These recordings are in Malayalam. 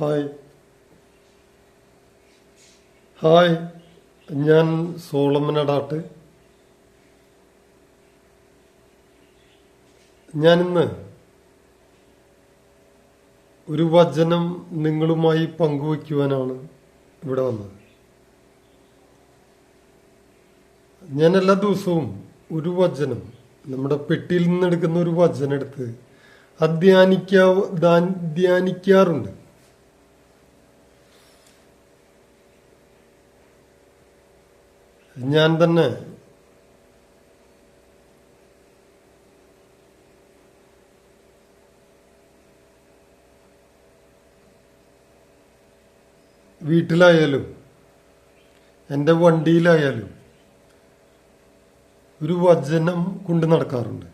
ഹായ്. ഹായ് ഞാൻ സോളമൻ അടാട്ട് ഞാനിന്ന് ഒരു വചനം നിങ്ങളുമായി പങ്കുവയ്ക്കുവാനാണ് ഇവിടെ വന്നത്. ഞാൻ എല്ലാ ദിവസവും ഒരു വചനം നമ്മുടെ പെട്ടിയിൽ നിന്ന് എടുക്കുന്ന ഒരു വചനം എടുത്ത് അധ്യാനിക്കാ ധ്യാനിക്കാറുണ്ട്. ഞാൻ തന്നെ. വീട്ടിലായാലും എന്റെ വണ്ടിയിലായാലും ഒരു വചനം കൊണ്ട് നടക്കാറുണ്ട്.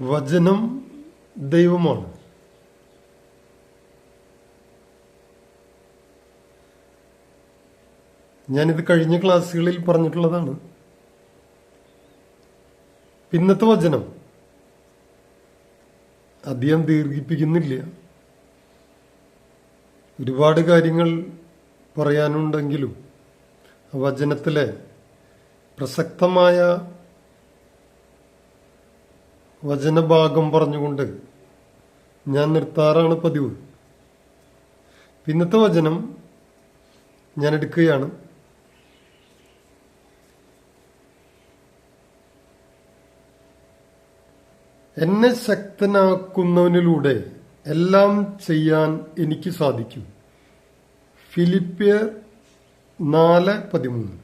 വചനം ദൈവമാണ്. ഞാനിത് കഴിഞ്ഞ ക്ലാസ്സുകളിൽ പറഞ്ഞിട്ടുള്ളതാണ്. പിന്നത്തെ വചനം. അധികം ദീർഘിപ്പിക്കുന്നില്ല. ഒരുപാട് കാര്യങ്ങൾ പറയാനുണ്ടെങ്കിലും വചനത്തിലെ പ്രസക്തമായ വചനഭാഗം പറഞ്ഞുകൊണ്ട് ഞാൻ നിർത്താറാണ് പതിവ്. പിന്നത്തെ വചനം ഞാൻ എടുക്കുകയാണ്. എന്നെ ശക്തനാക്കുന്നവനിലൂടെ എല്ലാം ചെയ്യാൻ എനിക്ക് സാധിക്കും. ഫിലിപ്പിയർ നാല് പതിമൂന്ന്.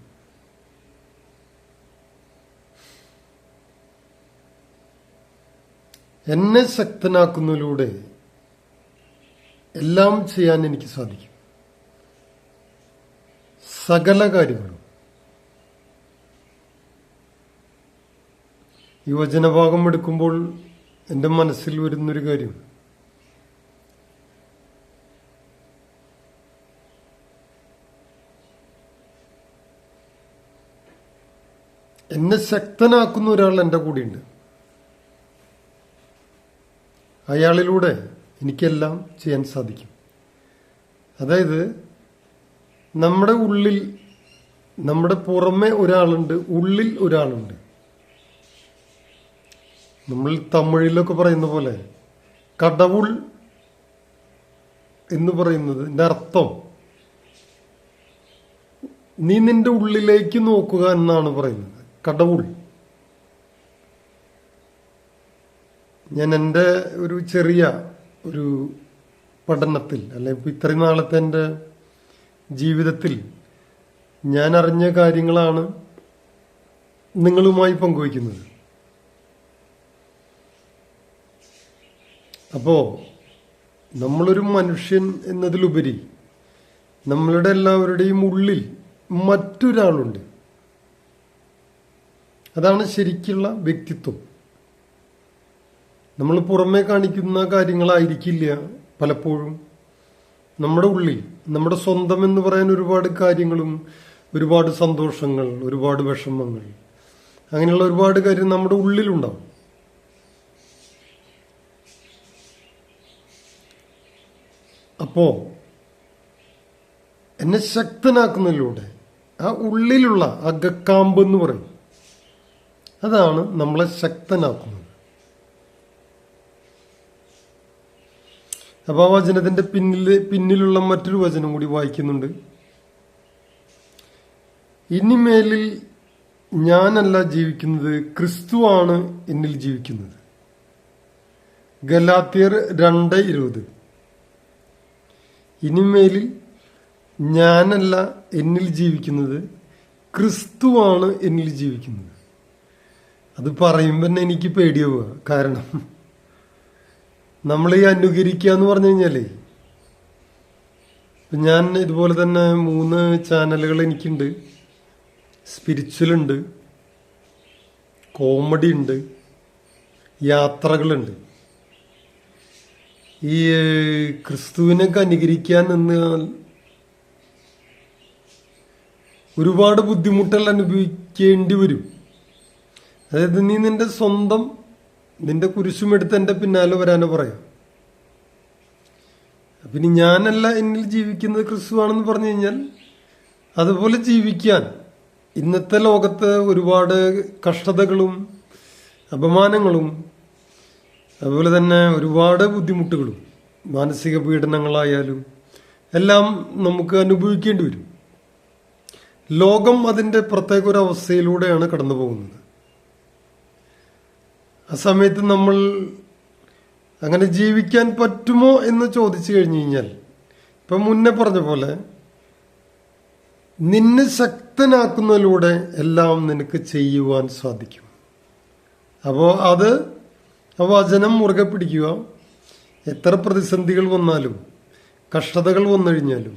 എന്നെ ശക്തനാക്കുന്നതിലൂടെ എല്ലാം ചെയ്യാൻ എനിക്ക് സാധിക്കും. സകല കാര്യങ്ങളും. ഈ വചനഭാഗം എടുക്കുമ്പോൾ എന്റെ മനസ്സിൽ വരുന്നൊരു കാര്യം. എന്നെ ശക്തനാക്കുന്ന ഒരാൾ എന്റെ കൂടെയുണ്ട്. അയാളിലൂടെ എനിക്കെല്ലാം ചെയ്യാൻ സാധിക്കും. അതായത് നമ്മുടെ ഉള്ളിൽ നമ്മുടെ പുറമെ ഒരാളുണ്ട് ഉള്ളിൽ ഒരാളുണ്ട്. നമ്മൾ തമിഴിലൊക്കെ പറയുന്ന പോലെ കടവുൾ എന്ന് പറയുന്നത് അർത്ഥം നീ നിന്റെ ഉള്ളിലേക്ക് നോക്കുക എന്നാണ് പറയുന്നത്. കടവുൾ. ഞാൻ എന്റെ ഒരു ചെറിയ ഒരു പഠനത്തിൽ അല്ലെ ഇപ്പം ഇത്രയും നാളത്തെ എന്റെ ജീവിതത്തിൽ ഞാൻ അറിഞ്ഞ കാര്യങ്ങളാണ് നിങ്ങളുമായി പങ്കുവയ്ക്കുന്നത്. അപ്പോ നമ്മളൊരു മനുഷ്യൻ എന്നതിലുപരി നമ്മളുടെ എല്ലാവരുടെയും ഉള്ളിൽ മറ്റൊരാളുണ്ട്. അതാണ് ശരിക്കുള്ള വ്യക്തിത്വം. നമ്മൾ പുറമേ കാണിക്കുന്ന കാര്യങ്ങളായിരിക്കില്ല പലപ്പോഴും. നമ്മുടെ ഉള്ളിൽ നമ്മുടെ സ്വന്തം എന്ന് പറയാൻ ഒരുപാട് കാര്യങ്ങളും ഒരുപാട് സന്തോഷങ്ങൾ ഒരുപാട് വിഷമങ്ങൾ അങ്ങനെയുള്ള ഒരുപാട് കാര്യം നമ്മുടെ ഉള്ളിലുണ്ടാവും. അപ്പോ എന്നെ ശക്തനാക്കുന്നതിലൂടെ ആ ഉള്ളിലുള്ള അകക്കാമ്പ് എന്ന് പറയും അതാണ് നമ്മളെ ശക്തനാക്കുന്നത്. അപ്പൊ ആ വചനത്തിന്റെ പിന്നിൽ പിന്നിലുള്ള മറ്റൊരു വചനം കൂടി വായിക്കുന്നുണ്ട്. ഇനിമേലിൽ ഞാനല്ല ജീവിക്കുന്നത് ക്രിസ്തുവാണ് എന്നിൽ ജീവിക്കുന്നത്. ഗലാത്തിയർ രണ്ട് ഇരുപത്. ഇനിമേലിൽ ഞാനല്ല എന്നിൽ ജീവിക്കുന്നത് ക്രിസ്തുവാണ് എന്നിൽ ജീവിക്കുന്നത്. അത് പറയുമ്പോൾ തന്നെ എനിക്ക് പേടിയാവുക കാരണം നമ്മൾ ഈ അനുകരിക്കുക എന്ന് പറഞ്ഞു കഴിഞ്ഞാലേ ഞാൻ ഇതുപോലെ തന്നെ മൂന്ന് ചാനലുകൾ എനിക്കുണ്ട്. സ്പിരിച്വൽ ഉണ്ട് കോമഡി ഉണ്ട് യാത്രകളുണ്ട്. ഈ ക്രിസ്തുവിനെ അനുകരിക്കാൻ നിന്നാൽ ഒരുപാട് ബുദ്ധിമുട്ടുകൾ അനുഭവിക്കേണ്ടി വരും. അതായത് നീ നിന്റെ സ്വന്തം നിന്റെ കുരിശുമെടുത്ത് എന്റെ പിന്നാലെ വരാനോ പറയാം. പിന്നെ ഞാനല്ല എന്നിൽ ജീവിക്കുന്നത് ക്രിസ്തുവാണെന്ന് പറഞ്ഞു കഴിഞ്ഞാൽ അതുപോലെ ജീവിക്കാൻ. ഇന്നത്തെ ലോകത്ത് ഒരുപാട് കഷ്ടതകളും അപമാനങ്ങളും അതുപോലെ തന്നെ ഒരുപാട് ബുദ്ധിമുട്ടുകളും മാനസിക പീഡനങ്ങളായാലും എല്ലാം നമുക്ക് അനുഭവിക്കേണ്ടി വരും. ലോകം അതിന്റെ പ്രത്യേക ഒരു അവസ്ഥയിലൂടെയാണ് കടന്നു പോകുന്നത്. ആ സമയത്ത് നമ്മൾ അങ്ങനെ ജീവിക്കാൻ പറ്റുമോ എന്ന് ചോദിച്ചു കഴിഞ്ഞു കഴിഞ്ഞാൽ ഇപ്പം മുന്നേ പറഞ്ഞ പോലെ നിന്നെ ശക്തനാക്കുന്നതിലൂടെ എല്ലാം നിനക്ക് ചെയ്യുവാൻ സാധിക്കും. അപ്പോൾ അത് വചനം മുറുകെ പിടിക്കുക. എത്ര പ്രതിസന്ധികൾ വന്നാലും കഷ്ടതകൾ വന്നു കഴിഞ്ഞാലും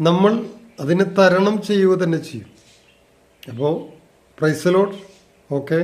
നമ്മൾ അതിനെ തരണം ചെയ്യുക തന്നെ ചെയ്യും. അപ്പോൾ പ്രൈസലോട്ട് ഓക്കെ